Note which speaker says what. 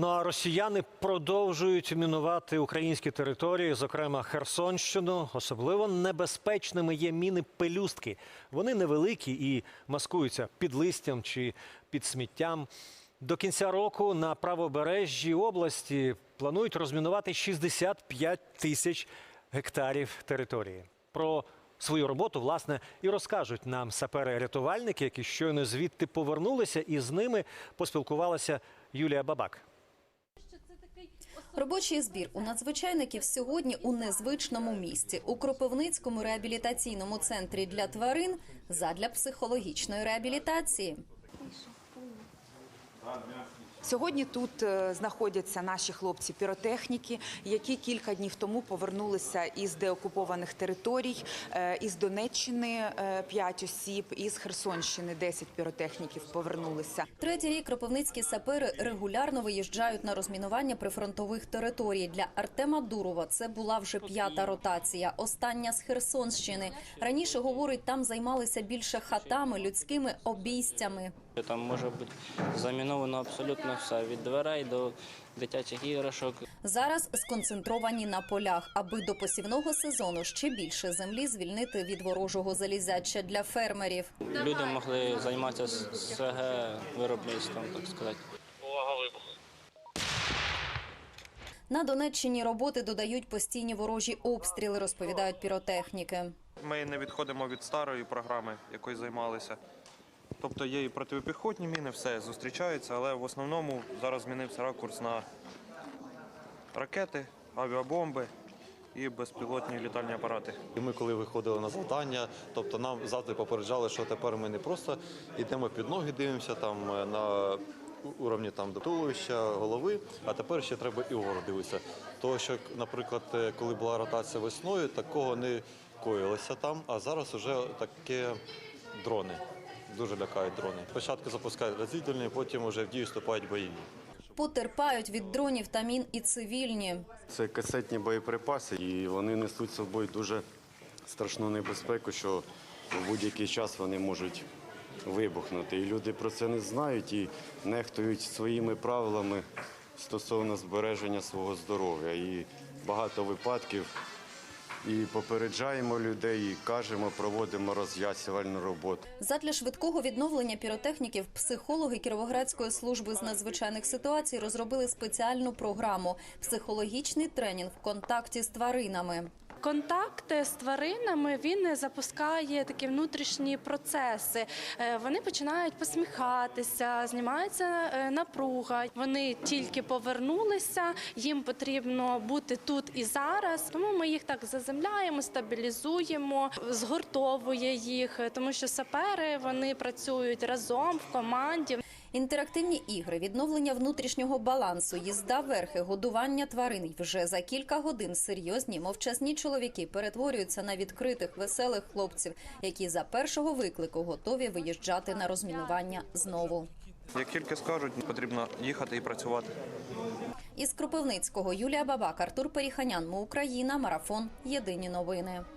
Speaker 1: Ну а росіяни продовжують мінувати українські території, зокрема Херсонщину. Особливо небезпечними є міни пелюстки. Вони невеликі і маскуються під листям чи під сміттям. До кінця року на правобережжі області планують розмінувати 65 тисяч гектарів території. Про свою роботу, власне, і розкажуть нам сапери-рятувальники, які щойно звідти повернулися, і з ними поспілкувалася Юлія Бабак.
Speaker 2: Робочий збір у надзвичайників сьогодні у незвичному місці у Кропивницькому реабілітаційному центрі для тварин задля психологічної реабілітації.
Speaker 3: Сьогодні тут е, знаходяться наші хлопці-піротехніки, які кілька днів тому повернулися із деокупованих територій, Е, із Донеччини 5 осіб, із Херсонщини 10 піротехніків повернулися.
Speaker 2: Третій рік кропивницькі сапери регулярно виїжджають на розмінування прифронтових територій. Для Артема Дурова це була вже п'ята ротація. Остання з Херсонщини. Раніше говорить, там займалися більше хатами, людськими обійстями.
Speaker 4: Там може бути заміновано абсолютно все від дверей до дитячих іграшок.
Speaker 2: Зараз сконцентровані на полях, аби до посівного сезону ще більше землі звільнити від ворожого залізяча для фермерів.
Speaker 4: Люди могли займатися СГ виробництвом, так сказати.
Speaker 2: На Донеччині роботи додають постійні ворожі обстріли, розповідають піротехніки.
Speaker 5: Ми не відходимо від старої програми, якою займалися. Тобто є і протипіхотні міни, все зустрічається, але в основному зараз змінився ракурс на ракети, авіабомби і безпілотні літальні апарати.
Speaker 6: І ми, коли виходили на завдання, тобто нам завжди попереджали, що тепер ми не просто йдемо під ноги, дивимося там е, на уровні там до туловища, голови, а тепер ще треба і вгору дивитися. Тому що, наприклад, е, коли була ротація весною, такого не коїлося там, а зараз вже таке дрони. Дуже лякають дрони. Спочатку запускають розвідувальні, потім вже в дію вступають бойові.
Speaker 2: Потерпають від дронів та мін і цивільні.
Speaker 7: Це касетні боєприпаси, і вони несуть з собою дуже страшну небезпеку, що в будь-який час вони можуть вибухнути. І люди про це не знають і нехтують своїми правилами стосовно збереження свого здоров'я. І багато випадків і попереджаємо людей, і кажемо, проводимо роз'яснювальну роботу.
Speaker 2: Задля швидкого відновлення піротехніків психологи Кіровоградської служби з надзвичайних ситуацій розробили спеціальну програму психологічний тренінг в контакті з тваринами.
Speaker 8: Контакт з тваринами він запускає такі внутрішні процеси. Е, Вони починають посміхатися, знімається е, напруга. Вони тільки повернулися, їм потрібно бути тут і зараз. Тому ми їх так заземляємо, стабілізуємо, згуртовує їх, тому що сапери вони працюють разом в команді.
Speaker 2: Інтерактивні ігри, відновлення внутрішнього балансу, їзда верхи, годування тварин. Вже за кілька годин серйозні мовчазні чоловіки перетворюються на відкритих веселих хлопців, які за першого виклику готові виїжджати на розмінування знову.
Speaker 5: Як тільки скажуть, потрібно їхати і працювати.
Speaker 2: Із Кропивницького Юлія Бабак, Артур Періханян. Ми Україна. Марафон. Єдині новини.